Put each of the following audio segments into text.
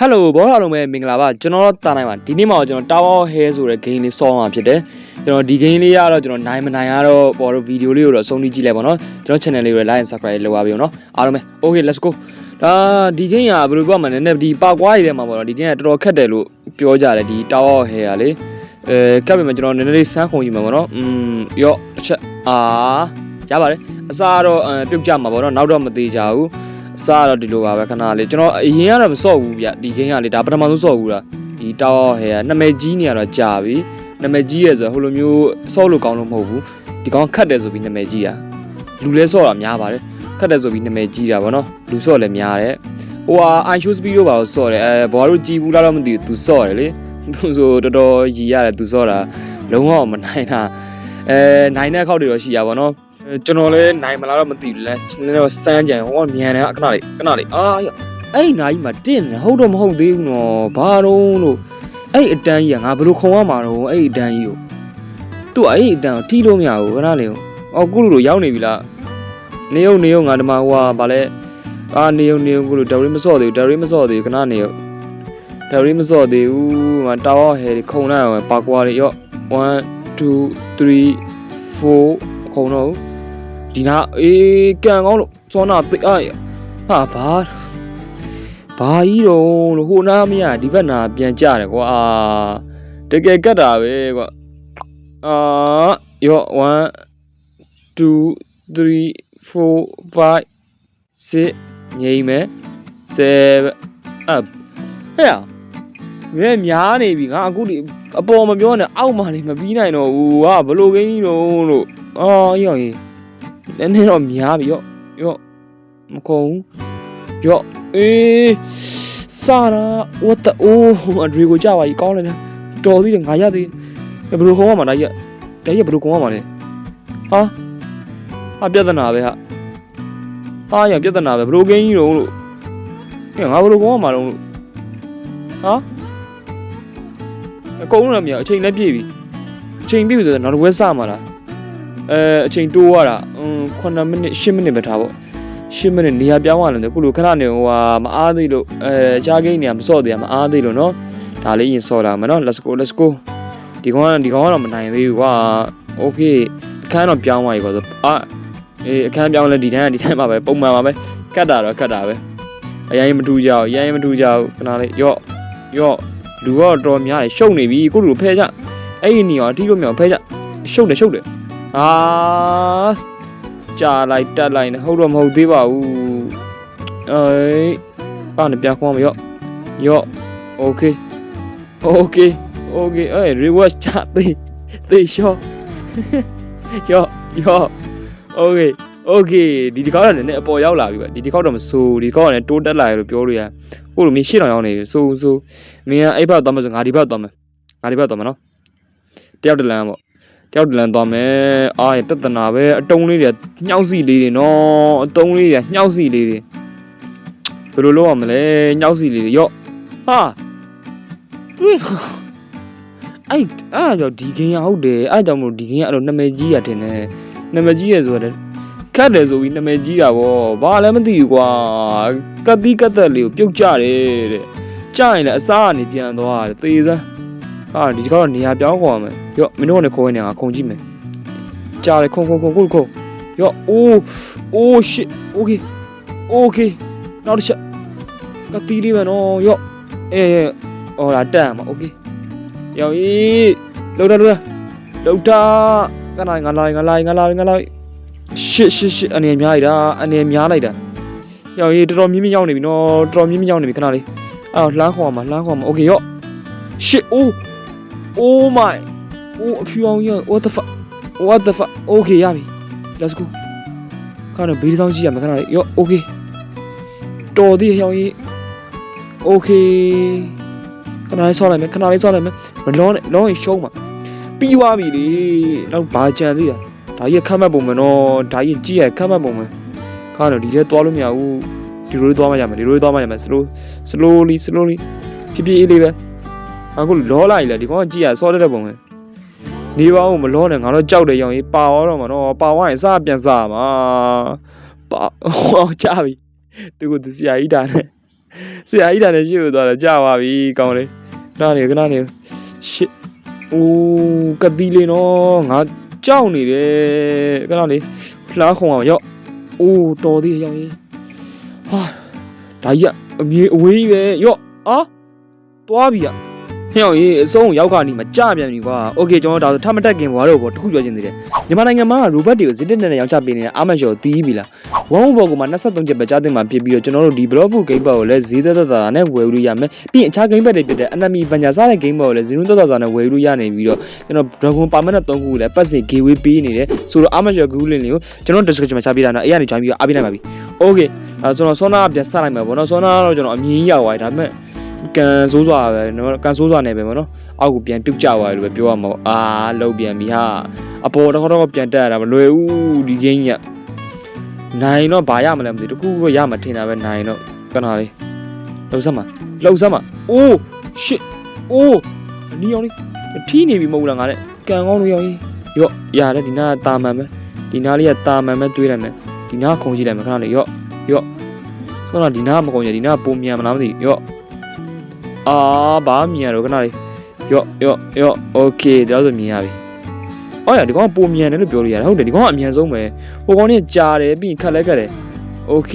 ဟယ်လိုဘောအားလုံးပဲမင်္ဂလာပါကျွန်တော်တို့တာနိုင်ပါဒီနေ့မှာကျွန်တော် Tower Hair ဆိုတဲ့ game လေးဆောင်းမှာဖြစ်တယ်ကျွန်တော်ဒီ game လေးကတော့ကျွန်တော်နိုင်မနိုင်ကတော့ပေါ်တော့ဗီဒီယိုလေးကိုတော့အဆုံးထိကြည့်လိုက်ပါတော့ကျွန်တော် channel လေးကို like and subscribe လုပ်ပါပြီနော်အားလုံးပဲ okay let's go ဒါဒီ game ကဘယ်လိုပြောမှလဲနည်းနည်းဒီပါကွားရည်ထဲမှာပေါ့နော်ဒီ game ကတော်တော်ခက်တယ်လို့ပြောကြတယ်ဒီ Tower Hair ကလေအဲကပ်ပြီမှာကျွန်တော်နည်းနည်းလေးစမ်းခုံကြည့်မှာပေါ့နော်อืมရော့တစ်ချက်အာရပါတယ်အစားတော့အဲပြုတ်ကြမှာပေါ့နော်နောက်တော့မသေးကြဘူး အစားတော့ဒီလိုပါပဲခဏလေးကျွန်တော်အရင်ကတော့မစော့ဘူးဗျဒီ game ကလေဒါပထမဆုံးစော့ဘူးလားဒီ Tower Hair ကနာမည်ကြီးနေရတော့ကြာပြီနာမည်ကြီးရဆိုဟိုလိုမျိုးစော့လို့ကောင်းလို့မဟုတ်ဘူးဒီကောင်ခတ်တယ်ဆိုပြီးနာမည်ကြီးတာလူလဲစော့တာများပါတယ်ခတ်တယ်ဆိုပြီးနာမည်ကြီးတာပေါ့နော်လူစော့လည်းများတယ်ဟိုဟာ i show speed တို့ပါလို့စော့တယ်အဲဘောတို့ကြည်ဘူးလားတော့မသိဘူးသူစော့တယ်လေသူဆိုတော်တော်ရည်ရတယ်သူစော့တာလုံးဝမနိုင်တာအဲနိုင်တဲ့ခောက်တွေတော့ရှိရပါတော့အဲ ကျွန်တော်လည်းနိုင်မလားတော့မသိဘူးလဲနည်းနည်းတော့စမ်းကြံဟောမြန်တယ်ခဏလေးခဏလေးအာရအဲ့နာကြီးမှာတင့်နေဟုတ်တော့မဟုတ်သေးဘူးနော်ဘာတော့လို့အဲ့အတန်းကြီးကငါဘယ်လိုခုံရမှာတော့အဲ့အတန်းကြီးကိုသူ့အဲ့အတန်းကိုထိလို့မရဘူးခဏလေးကိုအော်ကုလူတို့ရောက်နေပြီလားနေုံနေုံငါဒီမှာဟိုဟာဗာလဲအာနေုံနေုံကုလူဒေါ်ရီမစော့သေးဘူးဒေါ်ရီမစော့သေးဘူးခဏနေုံဒေါ်ရီမစော့သေးဘူးမတာဝဟဲခုံလိုက်အောင်ပါကွာလေးရော့1 2 3 4ခုံတော့ ဒီနာအေးကန်ကောင်းလို့စောနာတိအားဟာဘာဘာကြီးတော့လို့ဟိုနာမရဒီဘက်နာပြန်ကြတယ်ကွာတကယ်ကတ်တာပဲကွာအာရော့1 2 3 4 5 6ငိမ့်မယ်7 up ဟဲ့မင်းများနေပြီငါအခုဒီအပေါ်မပြောနဲ့အောက်မှာနေမပြီးနိုင်တော့ဘူးဟာဘလို့ကင်းကြီးတော့လို့အာရော့ရေး နည်းနည်းတော့များပြီရော့ရော့မခုံဘူးရော့အေးစာရာ what the oh အဒရီကိုကြာပါကြီးကောင်းတယ်တော်သေးတယ်ငါရသေးဘယ်လိုခေါ်ရမှာလဲဒါကြီးဒါကြီးဘယ်လိုခေါ်ရမှာလဲဟာဟာပြဿနာပဲဟာဟာရပြဿနာပဲဘယ်လိုကင်းကြီးတော့လို့ဟဲ့ငါဘယ်လိုခေါ်ရမှာတော့လို့ဟာအကုန်လုံးလည်းမရအချိန်လည်းပြည့်ပြီအချိန်ပြည့်ပြီဆိုတော့နောက်တစ်ဝက်စမှာလား အဲအချိန်တိုးရတာ9မိနစ်10မိနစ်ပဲထားပေါ့10မိနစ်နေရာပြောင်းရလဲခုလိုခဏနေဟိုဟာမအားသေးလို့အဲကြားကိန်းနေရာမစော့သေးရမအားသေးလို့နော်ဒါလေးရင်စော့တာမယ်နော် let's go let's go ဒီကောင်ကဒီကောင်ကတော့မနိုင်သေးဘူးကွာ okay အခန်းတော့ပြောင်းသွားပြီကွာဆိုအာအေးအခန်းပြောင်းလဲဒီတိုင်းကဒီတိုင်းမှာပဲပုံမှန်ပါပဲကတ်တာတော့ကတ်တာပဲအရင်မထူးကြဘူးအရင်မထူးကြဘူးခဏလေးယော့ယော့လူတော့တော်များတယ်ရှုံနေပြီကိုလူဖဲကြအဲ့ဒီနေရောအထီးလို့မြောင်ဖဲကြရှုံတယ်ရှုံတယ် အာကြာလိုက်တက်လိုက်နေဟုတ်တော့မဟုတ်သေးပါဘူးအေးပါနေပြန်ခေါ်မရော့ရော့ okay okay okay အဲ့ reward ချသေးသေးရှော့ရော့ရော့ okay okay ဒီဒီကောက်တော့နည်းနည်းအပေါ်ရောက်လာပြီကွဒီဒီကောက်တော့မဆိုးဒီကောက်ကလည်းတိုးတက်လာရလို့ပြောလို့ရကိုလိုမင်းရှေ့တော်ရောက်နေပြီဆိုးဆိုးမင်းကအဲ့ဘက်သွားမယ်ဆိုငါဒီဘက်သွားမယ်ငါဒီဘက်သွားမယ်နော်တယောက်တလန်ပေါ့ တယောက်တလန်သွားမယ်အာရတတနာပဲအတုံးလေးတွေညှောက်စီလေးတွေနော်အတုံးလေးတွေညှောက်စီလေးတွေဘယ်လိုလုပ်ရမလဲညှောက်စီလေးတွေရော့ဟာတွေ့အဲ့အဲ့ကြောင့်ဒီဂိမ်းရဟုတ်တယ်အဲ့ကြောင့်မလို့ဒီဂိမ်းကအဲ့လိုနာမည်ကြီးရတင်တယ်နာမည်ကြီးရဆိုတော့ခတ်တယ်ဆိုပြီးနာမည်ကြီးတာဗောဘာလည်းမသိဘူးကွာကတ်တိကတ်သက်လေးကိုပြုတ်ကြတယ်တဲ့ကြရင်လည်းအစားကနေပြန်သွားတယ်သေစမ်း ဟာဒီကောင်တော့နေရာပြောင်းခေါ်ရမယ်ရော့မင်းတို့ကနေခေါ်နေငါခုံကြည့်မယ်ကြားတယ်ခုံခုံခုံခုံခုံရော့အိုးအိုး shit okay okay နောက်တစ်ချက်ကတ်တိလေးပဲနော်ရော့အေးဟောလာတက်ရမှာ okay ရောင်ကြီးလောက်တာလောက်တာလောက်တာကနိုင်ငါလိုက်ငါလိုက်ငါလိုက်ငါလိုက်ရှစ်ရှစ်ရှစ်အနေများလိုက်တာအနေများလိုက်တာရောင်ကြီးတော်တော်မြင့်မြင့်ရောက်နေပြီနော်တော်တော်မြင့်မြင့်ရောက်နေပြီခဏလေးအော်လှမ်းခေါ်မှာလှမ်းခေါ်မှာโอเคရော့ရှစ်အိုး oh my အိုးအဖြူအောင်ရ what the fuck what the fuck okay ရပြီ let's go ခဏဘေးတောင်းကြည့်ရမယ်ခဏလေးရော့ okay တော်သေးရောင်ကြီး okay ခဏလေးဆောက်လိုက်မယ်ခဏလေးဆောက်လိုက်မယ်မလောနဲ့လောရင်ရှုံးမှာပြီးသွားပြီလေနောက်ဘာကြံသေးတာဒါကြီးခတ်မှတ်ပုံမယ်နော်ဒါကြီးကြည့်ရခတ်မှတ်ပုံမယ်ခါတော့ဒီထဲသွားလို့မရဘူးဒီလိုလေးသွားမှရမယ်ဒီလိုလေးသွားမှရမယ် slow slowly slowly ဖြည်းဖြည်းအေးလေးပဲ အခုလောလိုက်လေဒီကောင်ကြည့်ရဆော့တဲ့ပုံပဲနေပါဦးမလောနဲ့ငါတော့ကြောက်တယ်ရောင်ကြီးပါသွားတော့မှာနော်ပါသွားရင်စပြန်စားမှာပါဟောကြပြီသူကသူဆရာကြီးတာနဲ့ဆရာကြီးတာနဲ့ရှေ့ကိုသွားတော့ကြာပါပြီကောင်းလေခဏနေခဏနေရှစ်အိုးကတိလေးနော်ငါကြောက်နေတယ်ခဏလေးဖလားခုံအောင်ရောက်အိုးတော်သေးရောက်ရေးဟာဒါကြီးကအမြေအဝေးကြီးပဲရော့အာသွားပြီอ่ะ ဟဲ့အောင်ရေးအစုံရောက်ခါနီမှာကြာပြန်ပြီကွာโอเคကျွန်တော်ဒါဆိုထပ်မတက်ခင်ဘွားတော့ဘောတခုပြောချင်သေးတယ်မြန်မာနိုင်ငံမှာရိုဘတ်တွေကိုဇစ်တက်နဲ့ရောင်းချပေးနေတဲ့အာမတ်ကျော်တီးပြီလား ဝမ်ဘောကမှာ23ချက်ပဲကြားတင်မှာဖြစ်ပြီးတော့ကျွန်တော်တို့ဒီ block book game ဘောကိုလည်းဈေးသက်သက်သာသာနဲ့ဝယ်လို့ရမယ်ပြီးရင်အခြား game ဘက်တွေဖြစ်တဲ့ enemy ပညာစားတဲ့ game ဘောကိုလည်းဈေးနှုန်းသက်သက်သာသာနဲ့ဝယ်လို့ရနေပြီးတော့ကျွန်တော် dragon permanent 3ခုကိုလည်းပတ်စင် giveaway ပေးနေတယ်ဆိုတော့ armor group link လေးကိုကျွန်တော် description မှာချပေးတာနော်အဲ့ရနေ join ပြီးတော့အားပေးနိုင်ပါပြီ okay အဲကျွန်တော်ဆောနာပြန်စလိုက်မှာပေါ့နော်ဆောနာတော့ကျွန်တော်အမြင်ရောက်သွားတယ်ဒါပေမဲ့ ကန်ဆိုးစွာပဲနော်ကန်ဆိုးစွာနေပဲပေါ့နော်အောက်ကိုပြန်ပြုတ်ကျသွားတယ်လို့ပဲပြောရမှာပေါ့အာလုံးပြန်ပြီဟာအပေါ်တော့တော့ပြန်တက်ရတာမလွယ်ဘူးဒီ game ကနိုင်တော့ဘာရမလဲမသိဘူးတခုခုရမှာထင်တာပဲနိုင်တော့ကနာလေးလှုပ်စမ်းပါလှုပ်စမ်းပါအိုးရှစ်အိုးအနီးအောင်လေးထီးနေပြီမဟုတ်လားငါနဲ့ကန်ကောင်းလို့ရောက်ရေးရော့ရတယ်ဒီနားကတာမန်ပဲဒီနားလေးကတာမန်ပဲတွေးလိုက်မယ်ဒီနားခုံကြည့်လိုက်မယ်ခဏလေးရော့ရော့ဆိုတော့ဒီနားမကုံရဒီနားပုံမြန်မလားမသိဘူးရော့ အာဘာမြင်ရတော့ခဏလေးရော့ရော့ရော့โอเคဒါဆိုမြင်ရပြီအော်ရဒီကောင်ကပုံမြန်တယ်လို့ပြောလို့ရတယ်ဟုတ်တယ်ဒီကောင်ကအမြန်ဆုံးပဲ ဟိုကောင်เนี่ยကြာတယ်ပြီးရင်ခက်လဲခက်တယ်โอเค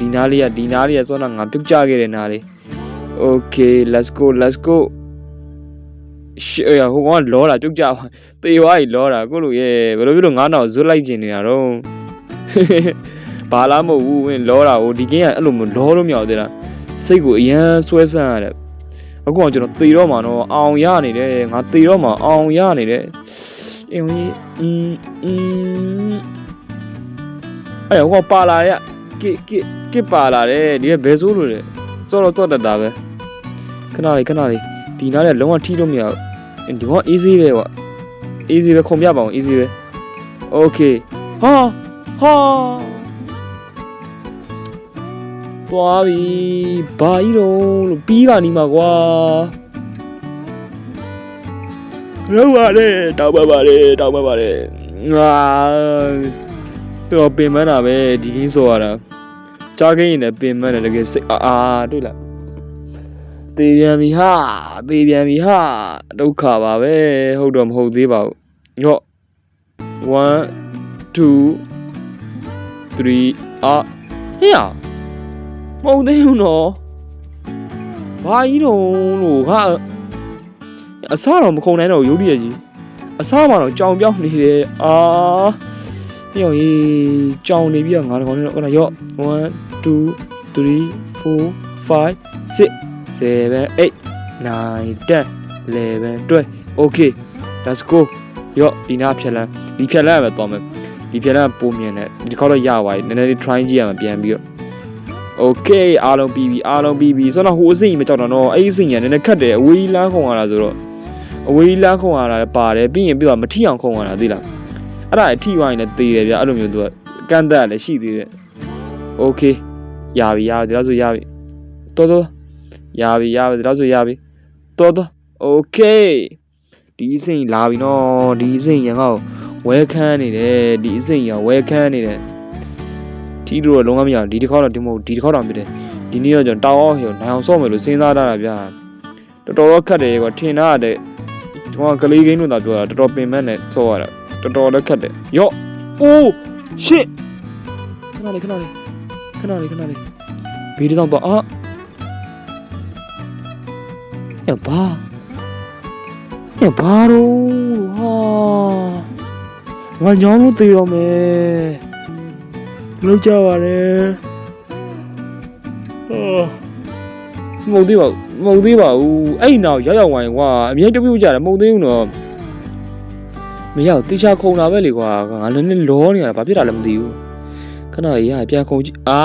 ဒီနားလေးကဒီနားလေးကစောနာငါပြုတ်ကြခဲ့တဲ့နားလေးโอเค let's go let's go ရှေ့ဟိုကောင်ကလောတာပြုတ်ကြသေသွားပြီလောတာကိုလိုရဲ့ဘယ်လိုဖြစ်လို့ငါးနောက်ဇွတ်လိုက်ကျင်နေတာတော့ဘာလားမဟုတ်ဘူးဝင်လောတာဟိုဒီကင်းကအဲ့လိုမျိုးလောလို့မရသေးတာစိတ်ကိုအရန်ဆွဲဆန့်ရတယ် အခုအောင်ကျွန်တော်သေတော့မှာနော်အောင်ရနေတယ်ငါသေတော့မှာအောင်ရနေတယ်အင်းကြီးအင်းအင်းအဲ့ဟိုပါလာရကိကိကိပါလာတယ်ဒီကဘယ်ဆိုးလို့လဲစောတော့တော့တတ်တာပဲခဏလေးခဏလေးဒီနားလည်းလုံးဝထီးလို့မရဘူးဒီကောင် easy ပဲကွာ easy ပဲခုံပြပါအောင် easy ပဲ okay ဟာဟာ သွားပြီဘာကြီးတော့လို့ပြီးကနီးမှာကွာလောက်ပါလေတောက်ပါပါလေတောက်ပါပါလေငါတော်ပင်မတာပဲဒီကင်းဆိုရတာကြားခင်းရင်လည်းပင်မတယ်တကယ်စိတ်အာအာတွေ့လားသေပြန်ပြီဟာသေပြန်ပြီဟာဒုက္ခပါပဲဟုတ်တော့မဟုတ်သေးပါဘူးညော့1 2 3အာဟေ့ရ မဟုတ်သေးဘူးနော်ဘာကြီးတော့လို့ဟာအစားတော့မခုံနိုင်တော့ရုပ်ရည်ကြီးအစားမှတော့ကြောင်ပြောင်းနေတယ်အာညောင်ရေးကြောင်နေပြီးတော့ငါတကောင်နဲ့တော့ခဏရော့1 2 3 4 5 6 7 8 9 10 11 12 okay let's go ရော့ဒီနားဖြက်လန်းဒီဖြက်လန်းပဲသွားမယ်ဒီဖြက်လန်းပုံမြင်တယ်ဒီခေါက်တော့ရသွားပြီနည်းနည်းလေး try ကြည့်ရမှာပြန်ပြီးတော့ okay အားလုံးပြီးပြီအားလုံးပြီးပြီဆိုတော့ဟိုအစိမ့်မကြောက်တော့တော့အဲ့ဒီအစိမ့်ကနည်းနည်းခတ်တယ်အဝေးလန်းခုံရတာဆိုတော့အဝေးလန်းခုံရတာပါတယ်ပြီးရင်ပြီးတော့မထီအောင်ခုံရတာသိလား အဲ့ဒါအထိဝိုင်းနဲ့တေးတယ်ဗျအဲ့လိုမျိုးသူကကန့်သက်လည်းရှိသေးတယ်โอเคရပြီရပြီဒါဆိုရပြီတော်တော်ရပြီရပြီဒါဆိုရပြီတော်တော်โอเคဒီအစိမ့်လာပြီနော်ဒီအစိမ့်ရငေါ့ဝဲခန်းနေတယ်ဒီအစိမ့်ရဝဲခန်းနေတယ် ထီးတို့တော့လုံးဝမရဘူးဒီတစ်ခေါက်တော့ဒီမဟုတ်ဒီတစ်ခေါက်တော့ဖြစ်တယ်ဒီနေ့တော့ကျွန်တော်တောင်းအောင်ဟိုနိုင်အောင်ဆော့မယ်လို့စဉ်းစားထားတာဗျာတော်တော်တော့ခက်တယ်ကွာထင်တာတဲ့ဒီကောင်ကလေးကိန်းတို့သာပြောတာတော်တော်ပင်မနဲ့ဆော့ရတာတော်တော်လည်းခက်တယ်ရော့အိုးရှစ်ခဏလေးခဏလေးခဏလေးခဏလေးဘေးတစ်တော့တော့အာရဘာရဘာရောဟာငါညောင်းလို့သေတော့မယ် လောက်ကြပါလေအာမဟုတ်သေးပါဘူးမဟုတ်သေးပါဘူးအဲ့နောက်ရောက်ရောက်ဝိုင်းကွာအမြဲတပြုတ်ကြတယ်မဟုတ်သေးဘူးနော်မရောက်တေချာခုံလာပဲလေကွာငါလည်းလည်းလောနေရတာဘာဖြစ်တာလဲမသိဘူးခဏလေးရပြန်ခုံကြည့်အာ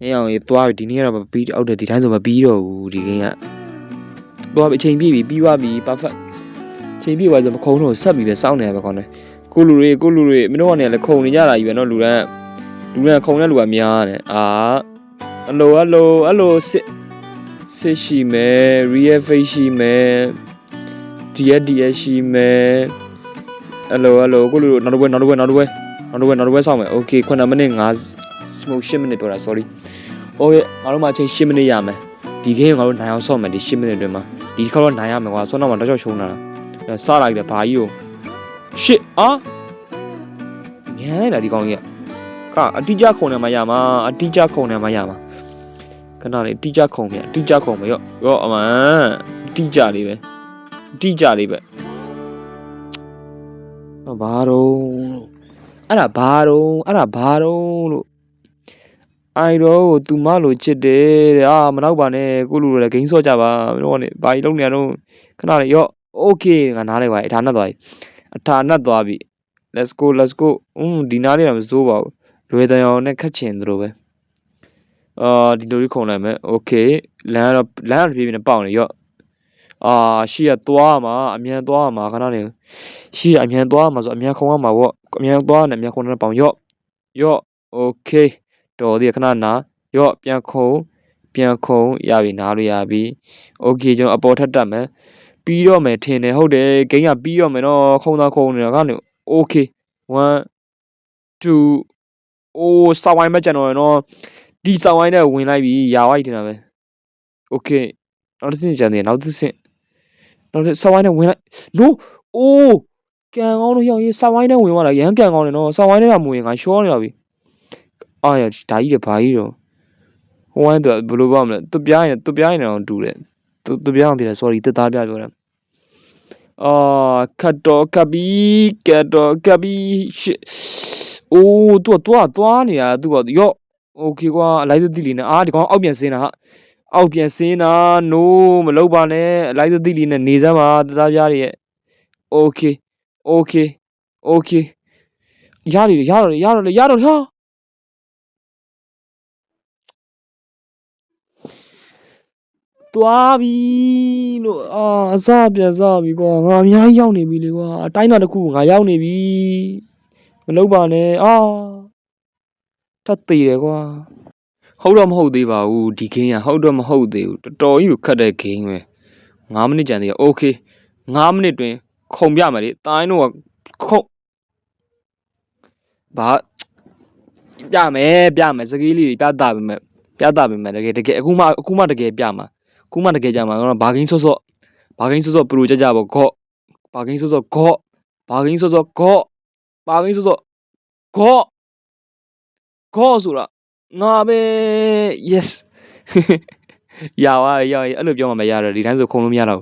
နေအောင်ရေးသွားပြီဒီနေ့ကတော့မပြီးအောက်တယ်ဒီတိုင်းဆိုမပြီးတော့ဘူးဒီကိန်းကသွားပြီအချိန်ပြည့်ပြီပြီးသွားပြီ perfect အချိန်ပြည့်သွားဆိုမခုံတော့ဆက်ပြီးပဲစောင့်နေရပဲကောင်းတယ် ကိုလူတွေကိုလူတွေမင်းတို့ကနေလည်းခုံနေကြတာကြီးပဲเนาะလူတန်းလူတန်းခုံတဲ့လူကများတယ်အာအလိုအလိုအလိုစစ်စစ်ရှိမယ် real face ရှိမယ် DS DS ရှိမယ်အလိုအလိုကိုလူနောက်တစ်ပွဲနောက်တစ်ပွဲနောက်တစ်ပွဲနောက်တစ်ပွဲနောက်တစ်ပွဲစောင့်မယ် okay 9မိနစ်5 maximum 10မိနစ်ပြောတာ sorry ဟိုရဲ့ငါတို့မှအချိန်10မိနစ်ရမယ်ဒီဂိမ်းကိုငါတို့နိုင်အောင်ဆော့မယ်ဒီ10မိနစ်အတွင်းမှာဒီတစ်ခါတော့နိုင်ရမယ်ကွာဆော့တော့မှတော့ချောက်ရှုံးတာလားစလိုက်တယ်ဘာကြီးကို ရှစ်အာငန်းလာဒီကောင်ကြီးကအတိကျခုံနေမှရမှာအတိကျခုံနေမှရမှာခဏလေးအတိကျခုံပြအတိကျခုံမရော့ရော့အမှန်အတိကျလေးပဲအတိကျလေးပဲဘာတော့အဲ့ဒါဘာတော့အဲ့ဒါဘာတော့လို့ အိုင်တော့ကိုသူမလိုချစ်တယ်တဲ့အာမနောက်ပါနဲ့ကိုလူလည်းဂိမ်းဆော့ကြပါတော့နဲ့ဘာကြီးလုံးနေရတော့ခဏလေးရော့โอเคငါနားလိုက်ပါအထာနတ်သွားပြီ အထာနှက်သွားပြီ let's go let's go อืมဒီနားလေးတော့မစိုးပါဘူးလွယ်တန်အောင်နဲ့ခတ်ချင်သလိုပဲအာဒီလိုလေးခုံလိုက်မယ် okay လမ်းတော့လမ်းတော့ပြေးပြေးနဲ့ပေါက်နေရော့အာရှိရသွားမှာအမြန်သွားမှာခဏနေရှိရအမြန်သွားမှာဆိုအမြန်ခုံရမှာပေါ့အမြန်သွားနဲ့အမြန်ခုံနဲ့ပေါင်ရော့ရော့ okay တော်သေးခဏနာရော့ပြန်ခုံပြန်ခုံရပြီနားလို့ရပြီ okay ကျွန်တော်အပေါ်ထက်တက်မယ် ပြီးတော့မယ်ထင်တယ်ဟုတ်တယ်ဂိမ်းကပြီးတော့မယ်နော်ခုံသာခုံနေတာကနေ okay 1 2အိုးစောင်းဝိုင်းမကျန်တော့ရနော်ဒီစောင်းဝိုင်းနဲ့ဝင်လိုက်ပြီရာဝိုက်တင်တာပဲ okay နောက်တစ်ဆင့်ကျန်သေးတယ်နောက်တစ်ဆင့်နောက်တစ်စောင်းဝိုင်းနဲ့ဝင်လိုက်လို့အိုးကန်ကောင်းလို့ရောက်ရေးစောင်းဝိုင်းနဲ့ဝင်သွားတာရန်ကန်ကောင်းတယ်နော်စောင်းဝိုင်းနဲ့ကမဝင်ငါရှော့နေတော့ပြီအာရဒါကြီးတဘာကြီးတော့ဟိုဝိုင်းတော့ဘယ်လိုပါမလဲသူပြားရင်သူပြားရင်တော့တူတယ် သူသူပြားအောင်ပြတယ် sorry တက်သားပြပြောတယ်အာကတ်တော့ကဘီကတ်တော့ကဘီရှစ်အိုးသူကသွားသွားနေတာသူကရော့โอเคကွာအလိုက်သတိလေးနဲ့အာဒီကောင်အောက်ပြန်ဆင်းတာဟာအောက်ပြန်ဆင်းတာ no မလုပ်ပါနဲ့အလိုက်သတိလေးနဲ့နေစမ်းပါတက်သားပြားတွေရဲ့ okay okay okay ရတယ်ရတယ်ရတယ်ရတယ်ဟာ သွားပြီလို့အာအစပြန်စပြီကွာငါအများကြီးရောက်နေပြီလေကွာအတိုင်းတာတစ်ခုငါရောက်နေပြီမလုပ်ပါနဲ့အာထပ်သေးတယ်ကွာဟုတ်တော့မဟုတ်သေးပါဘူးဒီဂိမ်းကဟုတ်တော့မဟုတ်သေးဘူးတော်တော်ကြီးကိုခတ်တဲ့ဂိမ်းပဲ9မိနစ်ကြံသေးရโอเค9မိနစ်တွင်ခုံပြမယ်လေတိုင်းတော့ခုံဘာပြမယ်ပြမယ်စကေးလေးတွေပြတာပဲမဲ့ပြတာပဲမဲ့တကယ်တကယ်အခုမှအခုမှတကယ်ပြမှာ ခုမှတကယ်ကြမှာတော့ဘာဂိမ်းဆော့ဆော့ဘာဂိမ်းဆော့ဆော့ပရိုကြကြပေါ့ဂော့ဘာဂိမ်းဆော့ဆော့ဂော့ဘာဂိမ်းဆော့ဆော့ဂော့ဘာဂိမ်းဆော့ဆော့ဂော့ဂော့ဆိုတာငါပဲ yes ရပါရရအဲ့လိုပြောမှမရတော့ဒီတိုင်းဆိုခုံလို့မရတော့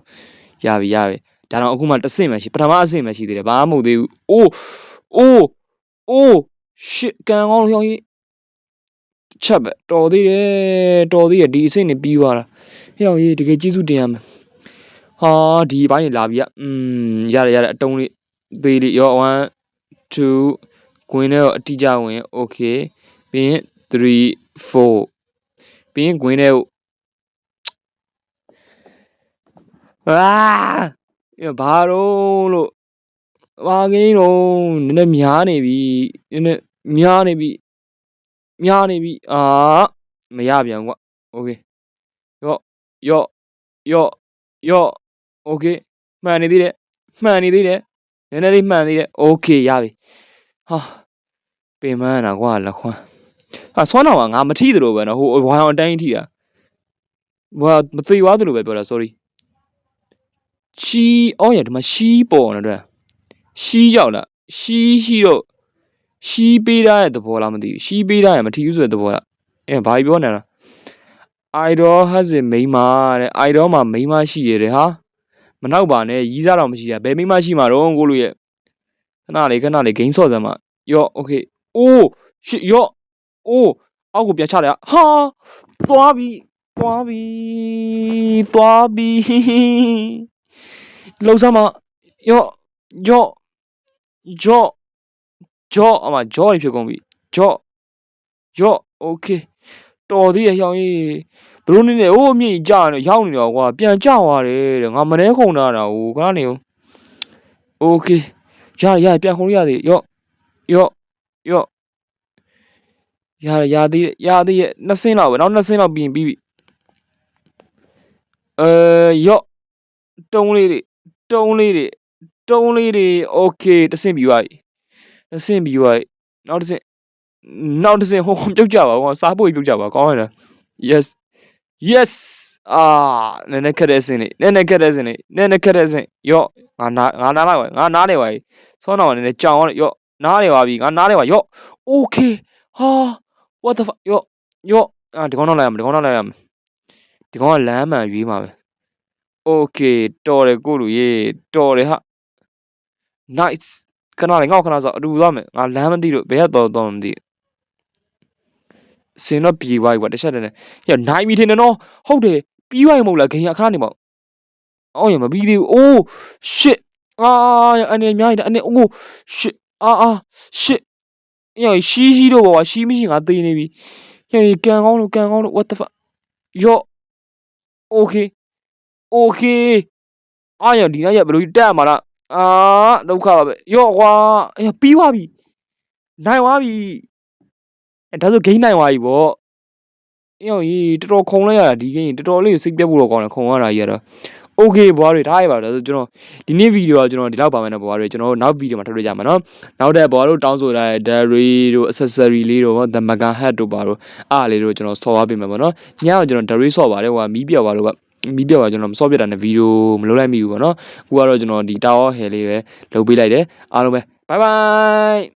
ရပြီရပြီဒါတော့အခုမှတစ်ဆင့်မှရှိပထမအဆင့်မှရှိသေးတယ်ဘာမှမဟုတ်သေးဘူးအိုးအိုးအိုး shit ကန်ကောင်းလို့ဟောင်းကြီးချက်ပဲတော်သေးတယ်တော်သေးတယ်ဒီအဆင့်နေပြီးသွားတာ ဟဲ့အောင်ရေးတကယ်ကျေးဇူးတင်ရမယ်ဟာဒီဘိုင်းနေလာပြီอ่ะอืมရတယ်ရတယ်အတုံးလေးသေးလေးရော1 2ကွင်းနဲ့တော့အတိအကျဝင် okay ပြီးရင်3 4ပြီးရင်ကွင်းနဲ့အာဘာတော့လို့ဘာကင်းတော့နည်းနည်းများနေပြီနည်းနည်းများနေပြီများနေပြီအာမရပြန်ကွာ okay ရော့ရော့ရော့โอเคမှန်နေသေးတယ်မှန်နေသေးတယ်နည်းနည်းလေးမှန်သေးတယ်โอเคရပြီဟာပင်မန်းတာကွာလက်ခွန်းဟာဆွမ်းတော်ကငါမထီးသလိုပဲနော်ဟိုဝိုင်းအောင်အတိုင်းထီးတာဘာမသိသွားသလိုပဲပြောတာ sorry ရှီအော်ရဒီမှာရှီပေါ်နေတယ်ရှီရောက်လာရှီရှိတော့ရှီပေးထားတဲ့သဘောလားမသိဘူးရှီပေးထားရင်မထီးဘူးဆိုတဲ့သဘောလားအဲဘာပြောနေတာ idol has a မိန်းမတဲ့ idol မှာမိန်းမရှိရတယ်ဟာမနောက်ပါနဲ့ရီးစားတော့မရှိရဘယ်မိန်းမရှိမှာတော့ကိုလို့ရဲ့ခဏလေးခဏလေးဂိမ်းဆော့စမ်းမှာယော့ okay အိုးရှစ်ယော့အိုးအောက်ကိုပြန်ချလိုက်ဟာသွားပြီသွားပြီသွားပြီလှုပ်စမ်းမှာယော့ယော့ဂျော့ဂျော့အမဂျော့ဖြစ်ကုန်ပြီဂျော့ယော့ okay တော်သေးရဲ့ဟောင်းကြီးဘလို့နေနေအိုးအမြင့်ကြာနေရောက်နေတော့ကွာပြန်ကြသွားတယ်တဲ့ငါမနှဲခုံတာတာဟိုခဏနေဦးโอเคရရပြန်ခုံရသေးရော့ရော့ရော့ရရသေးရသေးရဲ့နှစ်ဆင်းလောက်ပဲနောက်နှစ်ဆင်းလောက်ပြီးရင်ပြီးပြီအဲရော့တုံးလေးတွေတုံးလေးတွေတုံးလေးတွေโอเคတစ်ဆင့်ပြီးသွားပြီတစ်ဆင့်ပြီးသွားပြီနောက်တစ်ဆင့် နောက်တစ်စင်ဟိုပြုတ်ကြပါဘောစားဖို့ပြုတ်ကြပါကောင်းရလား yes yes အာနည်းနည်းခက်တဲ့အစင်လေးနည်းနည်းခက်တဲ့အစင်လေးနည်းနည်းခက်တဲ့အစင်ယော့ငါနာငါနားလိုက်ပါငါနားနေပါပြီဆောင်းတော့နည်းနည်းကြောင်ရယော့နားနေပါပြီငါနားနေပါယော့ okay ဟာ what the fuck ယော့ယော့အာဒီကောင်တော့လိုက်ရမယ်ဒီကောင်တော့လိုက်ရမယ်ဒီကောင်ကလမ်းမှန်ရွေးမှာပဲ okay တော်တယ်ကိုလူရေတော်တယ်ဟာ nice ခဏလေးငေါ့ခဏဆိုအတူသွားမယ်ငါလမ်းမသိလို့ဘယ်ကတော့တော့မသိ စင်တော့ပြေသွားပြီကွာတစ်ချက်တည်းနဲ့ဟဲ့နိုင်ပြီထင်တယ်နော်ဟုတ်တယ်ပြီးသွားရင်မဟုတ်လားဂိမ်းကခဏနေပေါ့အော်ရမပြီးသေးဘူး oh shit အာအနေအများကြီးအနေ oh shit အာအာ shit ညရှိရှိတော့ကွာရှိမရှိငါသိနေပြီဟဲ့ကန်ကောင်းလို့ကန်ကောင်းလို့ what the fuck ယော okay okay အာရဒီနေ့ရဘယ်လိုတက်မှာလားအာဒုက္ခပါပဲယော့ကွာအေးပြီးသွားပြီနိုင်သွားပြီ အဲဒါဆိုဂိမ်းနိုင်သွားပြီဗောအေးကြီးတော်တော်ခုံလိုက်ရတာဒီဂိမ်းတော်တော်လေးစိတ်ပြတ်ဖို့တော့ကောင်းတယ်ခုံရတာကြီးရတော့ okay ဘွားတွေထားရပါတော့ဆိုကျွန်တော်ဒီနေ့ဗီဒီယိုကကျွန်တော်ဒီလောက်ပါမယ်နော်ဘွားတွေကျွန်တော်တို့နောက်ဗီဒီယိုမှာထုတ်ပြကြမှာနော်နောက်တဲ့ဘွားတို့တောင်းဆိုတဲ့ dairy တို့ accessory လေးတို့ဗော the mega hat တို့ပါတို့အားလေးတို့ကျွန်တော်ဆော်သွားပေးမယ်ဗောနော်ညအောင်ကျွန်တော် dairy ဆော့ပါတယ်ဟိုကမီးပြောက်ပါလို့ကမီးပြောက်ပါကျွန်တော်မဆော့ပြတာနဲ့ဗီဒီယိုမလုပ်လိုက်မိဘူးဗောနော်အခုကတော့ကျွန်တော်ဒီ tower hair လေးပဲလုပ်ပေးလိုက်တယ်အားလုံးပဲ bye bye